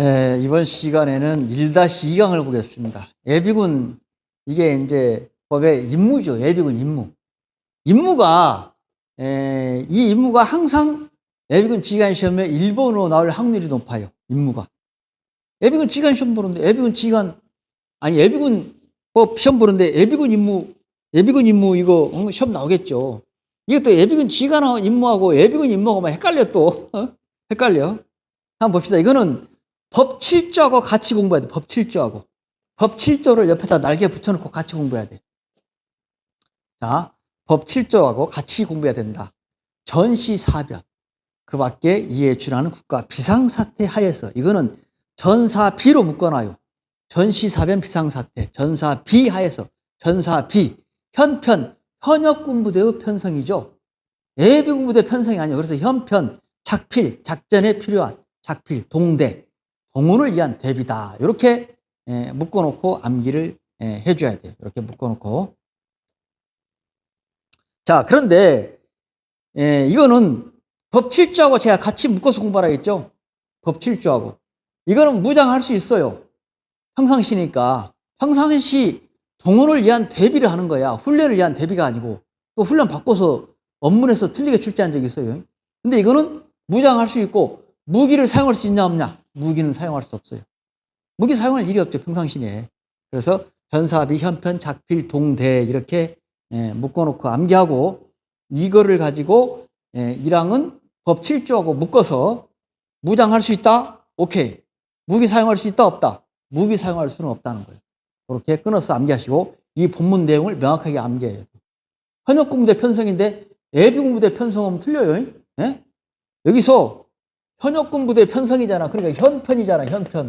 에, 이번 시간에는 1-2강을 보겠습니다. 예비군, 이게 이제 법의 임무죠. 예비군 임무. 임무가, 에, 이 임무가 항상 예비군 지휘관 시험에 1번으로 나올 확률이 높아요. 임무가. 예비군 지휘관 시험 보는데, 예비군 지휘관, 아니, 예비군 법 시험 보는데, 예비군 임무, 예비군 임무 이거 어, 시험 나오겠죠. 이것도 예비군 지휘관 임무하고 예비군 임무하고 막 헷갈려 또. 어? 헷갈려. 한번 봅시다. 이거는 법 7조하고 같이 공부해야 돼. 법 7조하고. 법 7조를 옆에다 날개 붙여놓고 같이 공부해야 돼. 자, 법 7조하고 같이 공부해야 된다. 전시사변. 그 밖에 이에 준하는 국가 비상사태 하에서 이거는 전사비로 묶어놔요. 전시사변 비상사태. 전사비 하에서. 전사비. 현편. 현역군부대의 편성이죠. 예비군부대 편성이 아니에요. 그래서 현편, 작필, 작전에 필요한 작필, 동대, 동원을 위한 대비다. 이렇게 예, 묶어놓고 암기를 예, 해줘야 돼요. 이렇게 묶어놓고. 자, 그런데 예, 이거는 법 7조하고 제가 같이 묶어서 공부하라 했죠. 법 7조하고. 이거는 무장할 수 있어요. 평상시니까. 평상시 동원을 위한 대비를 하는 거야. 훈련을 위한 대비가 아니고. 또 훈련 바꿔서 업문에서 틀리게 출제한 적이 있어요. 근데 이거는 무장할 수 있고 무기를 사용할 수 있냐 없냐? 무기는 사용할 수 없어요. 무기 사용할 일이 없죠 평상시에. 그래서 전사비, 현편, 작필, 동대 이렇게 예, 묶어놓고 암기하고 이거를 가지고 예, 1항은 법 7조하고 묶어서 무장할 수 있다? 오케이. 무기 사용할 수 있다? 없다? 무기 사용할 수는 없다는 거예요. 그렇게 끊어서 암기하시고 이 본문 내용을 명확하게 암기해야 돼요. 현역군부대 편성인데 예비군부대 편성하면 틀려요. 예? 여기서 현역군 부대 편성이잖아. 그러니까 현편이잖아. 현편.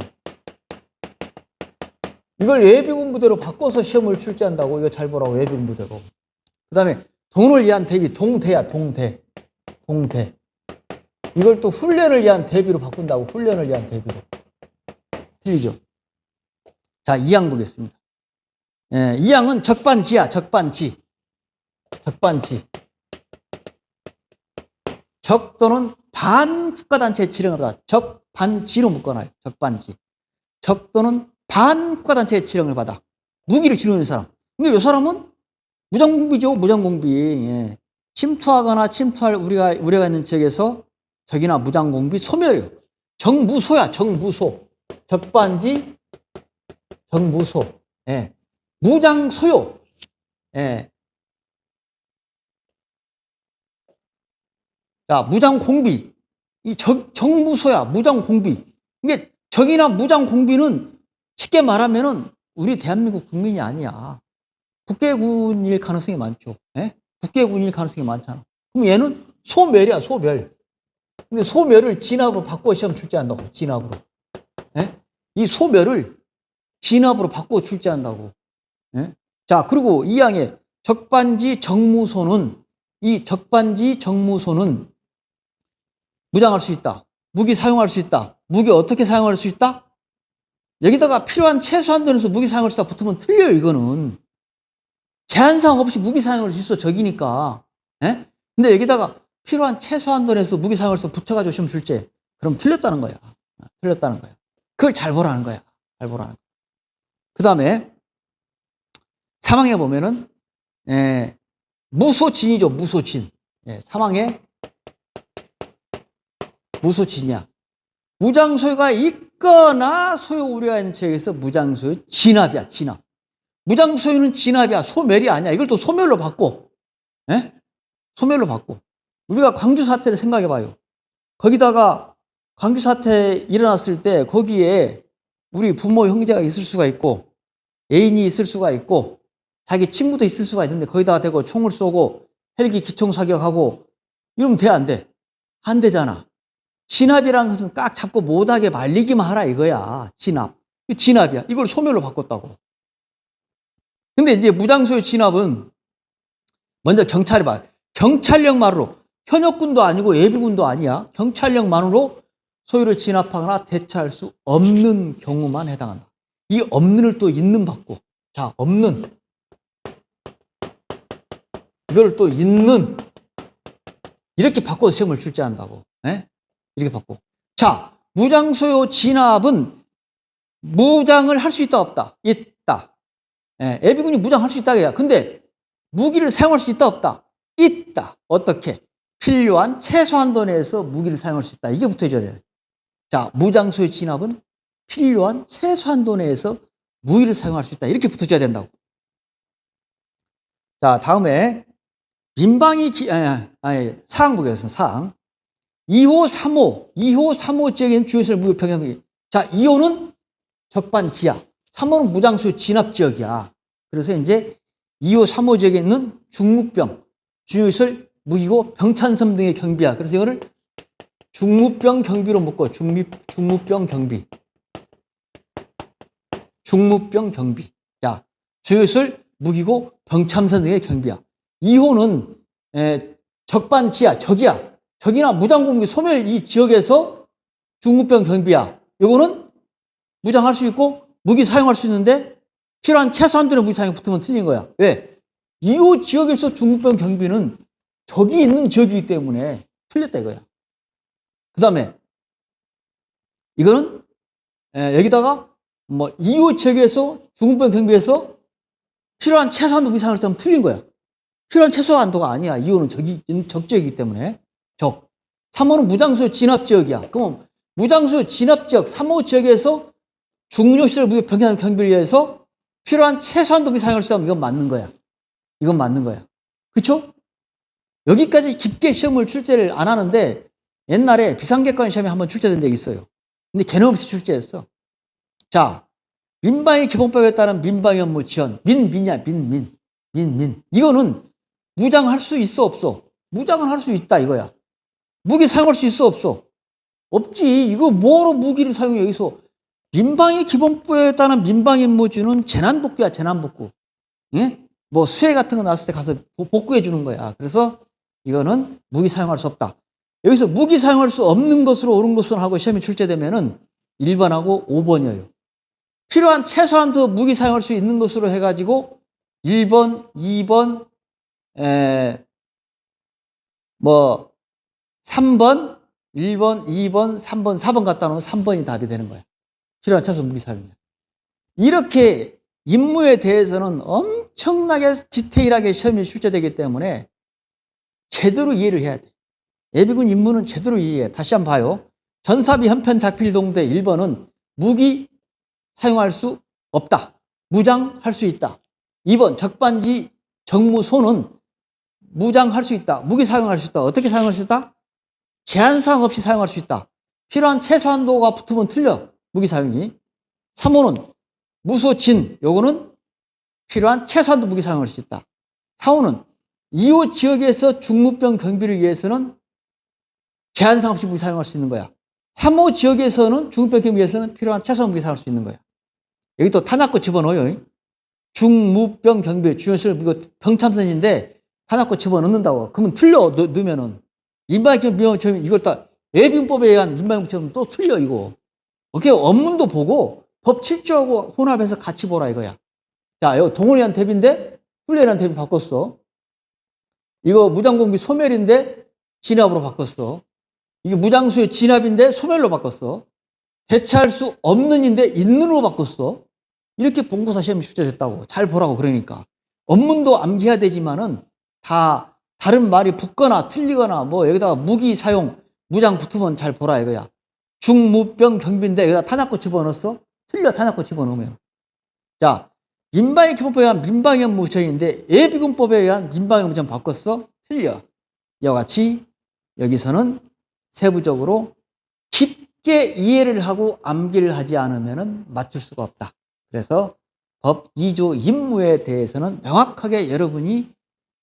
이걸 예비군 부대로 바꿔서 시험을 출제한다고. 이거 잘 보라고 예비군 부대로. 그 다음에 돈을 위한 대비. 동대야. 동대. 동대. 이걸 또 훈련을 위한 대비로 바꾼다고. 훈련을 위한 대비로. 틀리죠? 자, 2항 보겠습니다. 예, 2항은 적반지야. 적반지. 적반지. 적 또는 반 국가단체 지령을 받아. 적, 반지로 묶어놔요. 적반지. 적 또는 반 국가단체의 지령을 받아. 무기를 지르는 사람. 근데 이 사람은 무장공비죠. 무장공비. 예. 침투하거나 침투할 우리가, 우려가 있는 지역에서 적이나 무장공비 소멸이요. 정무소야. 정무소. 적반지, 정무소. 예. 무장소요. 예. 자, 무장 공비. 이 적, 정무소야, 무장 공비. 이게 적이나 무장 공비는 쉽게 말하면은 우리 대한민국 국민이 아니야. 국외군일 가능성이 많죠. 예? 국외군일 가능성이 많잖아. 그럼 얘는 소멸이야, 소멸. 근데 소멸을 진압으로 바꿔 시험 출제한다고, 진압으로. 예? 이 소멸을 진압으로 바꿔 출제한다고. 예? 자, 그리고 이 항에 적반지 정무소는 이 적반지 정무소는 무장할 수 있다. 무기 사용할 수 있다. 무기 어떻게 사용할 수 있다? 여기다가 필요한 최소한 돈에서 무기 사용할 수 있다 붙으면 틀려요, 이거는. 제한사항 없이 무기 사용할 수 있어, 적이니까. 예? 근데 여기다가 필요한 최소한 돈에서 무기 사용할 수 붙여가지고 시험 출제. 그럼 틀렸다는 거야. 틀렸다는 거야. 그걸 잘 보라는 거야. 잘 보라는 거야. 그 다음에, 사망에 보면은, 예, 무소진이죠, 무소진. 예, 사망에 무소진이야. 무장소유가 있거나 소유 있는 지역에서 무장소유 진압이야, 진압. 무장소유는 진압이야, 소멸이 아니야. 이걸 또 소멸로 바꿔. 예? 소멸로 바꿔. 우리가 광주 사태를 생각해 봐요. 거기다가 광주 사태 일어났을 때 거기에 우리 부모 형제가 있을 수가 있고 애인이 있을 수가 있고 자기 친구도 있을 수가 있는데 거기다가 대고 총을 쏘고 헬기 기총 사격하고 이러면 돼, 안 돼? 안 되잖아. 진압이라는 것은 꽉 잡고 못하게 말리기만 하라 이거야. 진압. 이 진압이야. 이걸 소멸로 바꿨다고. 근데 이제 무장소유 진압은 먼저 경찰이 봐. 경찰력만으로 현역군도 아니고 예비군도 아니야. 경찰력만으로 소유를 진압하거나 대처할 수 없는 경우만 해당한다. 이 없는을 또 있는 받고. 자, 없는. 이걸 또 있는. 이렇게 바꿔서 시험을 출제한다고. 예? 이렇게 바꿔. 자, 무장 소요 진압은 무장을 할 수 있다 없다? 있다. 예, 예비군이 무장할 수 있다 그야. 근데 무기를 사용할 수 있다 없다? 있다. 어떻게? 필요한 최소한도 내에서 무기를 사용할 수 있다. 이게 붙어줘야 돼요. 자 무장 소요 진압은 필요한 최소한도 내에서 무기를 사용할 수 있다. 이렇게 붙어줘야 된다고. 자 다음에 민방위 기, 아니, 아니 사항 보겠습니다. 사항 2호, 3호, 2호, 3호 지역에는 주요시설 무역 평형이. 자, 2호는 적반 지하, 3호는 무장소 진압 지역이야. 그래서 이제 2호, 3호 지역에 있는 중무병, 주요시설 무기고 병찬섬 등의 경비야. 그래서 이거를 중무병 경비로 묶어. 중미, 중무병 경비. 중무병 경비. 자, 주요시설 무기고 병참선 등의 경비야. 2호는 에, 적반 지하, 적이야. 적이나 무장공기 소멸 이 지역에서 중무병 경비야. 요거는 무장할 수 있고 무기 사용할 수 있는데 필요한 최소한도의 무기 사용 붙으면 틀린 거야. 왜? 이호 지역에서 중무병 경비는 적이 있는 지역이기 때문에 틀렸다 이거야. 그 다음에 이거는 에, 여기다가 뭐 2호 지역에서 중무병 경비에서 필요한 최소한도 무기 사용을 하면 틀린 거야. 필요한 최소한도가 아니야. 2호는 적이 적지역이기 때문에. 적. 3호는 무장수 진압 지역이야. 그럼 무장수 진압 지역 3호 지역에서 중요시설 무역 병행 경비를 위해서 필요한 최소한 도기 사용할 수 있으면 이건 맞는 거야. 이건 맞는 거야. 그쵸? 여기까지 깊게 시험을 출제를 안 하는데 옛날에 비상객관 시험에 한번 출제된 적이 있어요. 근데 개념 없이 출제했어. 자, 민방위 기본법에 따른 민방위 업무 지원. 민, 민이야, 민, 민. 민, 민. 이거는 무장할 수 있어, 없어? 무장을 할수 있다, 이거야. 무기 사용할 수 있어 없어? 없지. 이거 뭐로 무기를 사용해 여기서 민방위 기본법에 따른 민방위 임무주는 재난복구야 재난복구. 예? 뭐 수해 같은 거 났을 때 가서 복구해 주는 거야. 그래서 이거는 무기 사용할 수 없다. 여기서 무기 사용할 수 없는 것으로 옳은 것으로 하고 시험이 출제되면은 1번하고 5번이에요. 필요한 최소한도 무기 사용할 수 있는 것으로 해가지고 1번, 2번, 에, 뭐 3번, 1번, 2번, 3번, 4번 갖다 놓으면 3번이 답이 되는 거야. 필요한 차수 무기 사용이야. 이렇게 임무에 대해서는 엄청나게 디테일하게 시험이 출제되기 때문에 제대로 이해를 해야 돼. 예비군 임무는 제대로 이해해. 다시 한번 봐요. 전사비 현편 작필 동대 1번은 무기 사용할 수 없다. 무장할 수 있다. 2번 적반지 정무소는 무장할 수 있다. 무기 사용할 수 있다. 어떻게 사용할 수 있다? 제한사항 없이 사용할 수 있다. 필요한 최소한도가 붙으면 틀려. 무기 사용이. 3호는 무소 진. 요거는 필요한 최소한도 무기 사용할 수 있다. 4호는 2호 지역에서 중무병 경비를 위해서는 제한사항 없이 무기 사용할 수 있는 거야. 3호 지역에서는 중무병 경비 위해서는 필요한 최소한 무기 사용할 수 있는 거야. 여기 또 탄약고 집어넣어요. 중무병 경비 주요실 이거 병참선인데 탄약고 집어넣는다고. 그러면 틀려 넣, 넣으면은. 인방기업 미용처럼 이걸 다 예비군법에 의한 인방기업처럼 또 틀려 이거. 오케이 업문도 보고 법 7조하고 혼합해서 같이 보라 이거야. 자, 이거 동원이한 대비인데 훈련이한 대비 바꿨어. 이거 무장공비 소멸인데 진압으로 바꿨어. 이게 무장수의 진압인데 소멸로 바꿨어. 대체할 수 없는인데 있는으로 바꿨어. 이렇게 본고사 시험이 출제됐다고. 잘 보라고 그러니까. 업문도 암기해야 되지만은 다 다른 말이 붙거나 틀리거나 뭐 여기다가 무기 사용 무장 붙으면 잘 보라 이거야. 중무병 경비인데 여기다 탄약고 집어넣었어? 틀려 탄약고 집어넣으면. 자 민방위 기본법에 의한 민방위 무장인데 예비군법에 의한 민방위 무장 바꿨어? 틀려. 이와 같이 여기서는 세부적으로 깊게 이해를 하고 암기를 하지 않으면 맞출 수가 없다. 그래서 법 2조 임무에 대해서는 명확하게 여러분이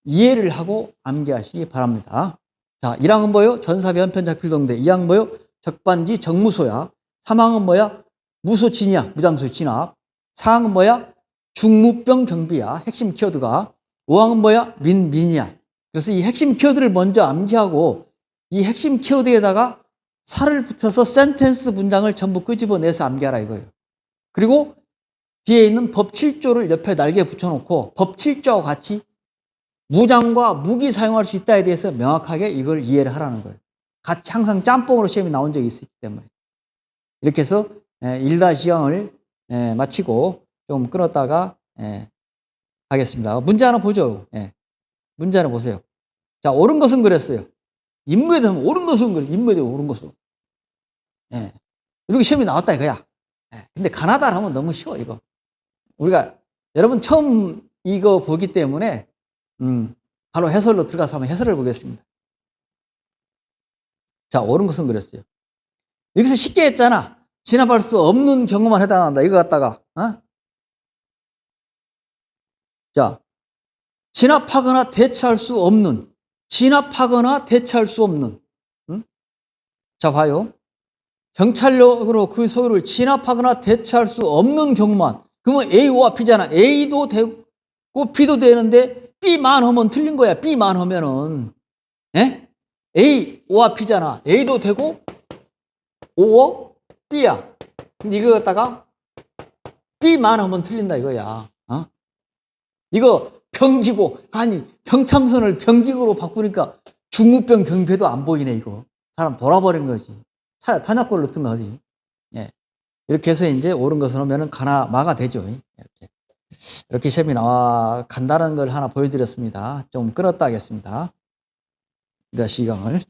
이해를 하고 암기하시기 바랍니다. 자, 1항은 뭐요? 전사비 한편 작필동대. 2항 뭐요? 적반지 정무소야. 3항은 뭐야? 무소진이야. 무장소 진압. 4항은 뭐야? 중무병 경비야. 핵심 키워드가. 5항은 뭐야? 민 민이야. 그래서 이 핵심 키워드를 먼저 암기하고 이 핵심 키워드에다가 살을 붙여서 센텐스 문장을 전부 끄집어내서 암기하라 이거예요. 그리고 뒤에 있는 법 7조를 옆에 날개 붙여놓고 법 7조와 같이 무장과 무기 사용할 수 있다에 대해서 명확하게 이걸 이해를 하라는 거예요. 같이 항상 짬뽕으로 시험이 나온 적이 있기 때문에. 이렇게 해서 1-2강을 마치고 좀 끊었다가 예, 하겠습니다. 문제 하나 보죠. 예. 문제 하나 보세요. 자, 옳은 것은 그랬어요. 임무에 대한 옳은 것은 그래. 임무에 대한 옳은 것은. 예. 이렇게 시험이 나왔다 이거야. 예. 근데 가나다를 하면 너무 쉬워, 이거. 우리가 여러분 처음 이거 보기 때문에 음, 바로 해설로 들어가서 한번 해설을 보겠습니다. 자, 옳은 것은 그랬어요. 여기서 쉽게 했잖아. 진압할 수 없는 경우만 해당한다. 이거 갖다가, 어? 자, 진압하거나 대체할 수 없는, 진압하거나 대체할 수 없는, 응? 자, 봐요. 경찰력으로 그 소유를 진압하거나 대체할 수 없는 경우만, 그러면 A와 B잖아. A도 되고 B도 되는데 B만 하면 틀린 거야. B만 하면은, 예? A와 B잖아. A도 되고 O와 B야. 근데 이거 갖다가 B만 하면 틀린다 이거야. 어? 이거 병기고 아니 병참선을 병기고로 바꾸니까 중무병 경배도 안 보이네 이거. 사람 돌아버린 거지. 차라리 탄약골 넣든 거지. 예. 이렇게 해서 이제 옳은 것을 하면은 가나 마가 되죠. 이렇게. 이렇게 시험이 나와 간다는 걸 하나 보여드렸습니다. 좀 끊었다 하겠습니다. 이다 시강을.